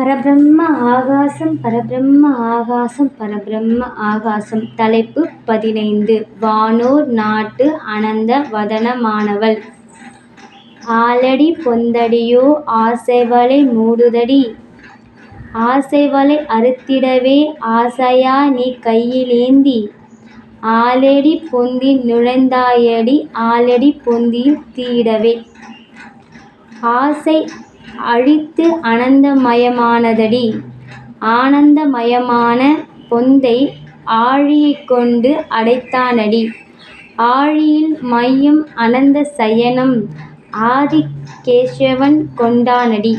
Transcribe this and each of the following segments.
பரபிரம்ம ஆகாசம் பரபிரம்ம ஆகாசம் பரபிரம்ம ஆகாசம். தலைப்பு பதினைந்து. வானோர் நாட்டு அனந்த வதனமானவள். ஆலடி பொந்தடியோ ஆசைவலை மூடுதடி. ஆசைவலை அறுத்திடவே ஆசையா நீ கையிலேந்தி. ஆலடி பொந்தி நுழைந்தாயடி ஆலடி பொந்தியில் தீயிடவே ஆசை அழித்து அனந்தமயமானதடி. ஆனந்தமயமான பொந்தை ஆழியைக் கொண்டு அடைத்தானடி. ஆழியில் மையம் அனந்த சயனம் ஆதிகேசவன் கொண்டானடி.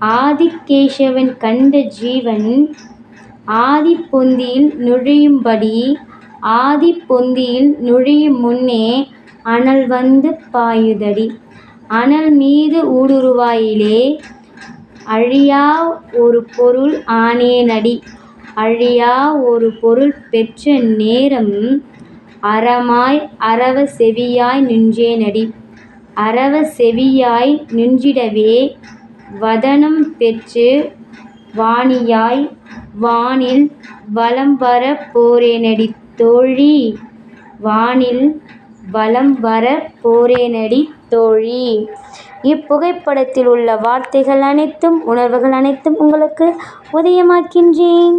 ஆதிகேசவன் கண்ட ஜீவன் ஆதிப்பொந்தியில் நுழையும்படி ஆதிப்பொந்தியில் நுழையும் முன்னே அனல் வந்து பாயுதடி. அனல் மீது ஊடுருவாயிலே அழியா ஒரு பொருள் ஆனேனடி அழியா ஒரு பொருள் பெற்ற நேரம் அறமாய் அரவ செவியாய் நின்றேனடி அரவ செவியாய் நின்றிடவே வதனம் பெற்று வாணியாய் வானில் வலம் வரப் போறேனடி தோழி வானில் வலம் வர போரேனடி தோழி. இப்புகைப்படத்தில் உள்ள வார்த்தைகள் அனைத்தும் உணர்வுகள் அனைத்தும் உங்களுக்கு உதயமாக்கின்றேன்.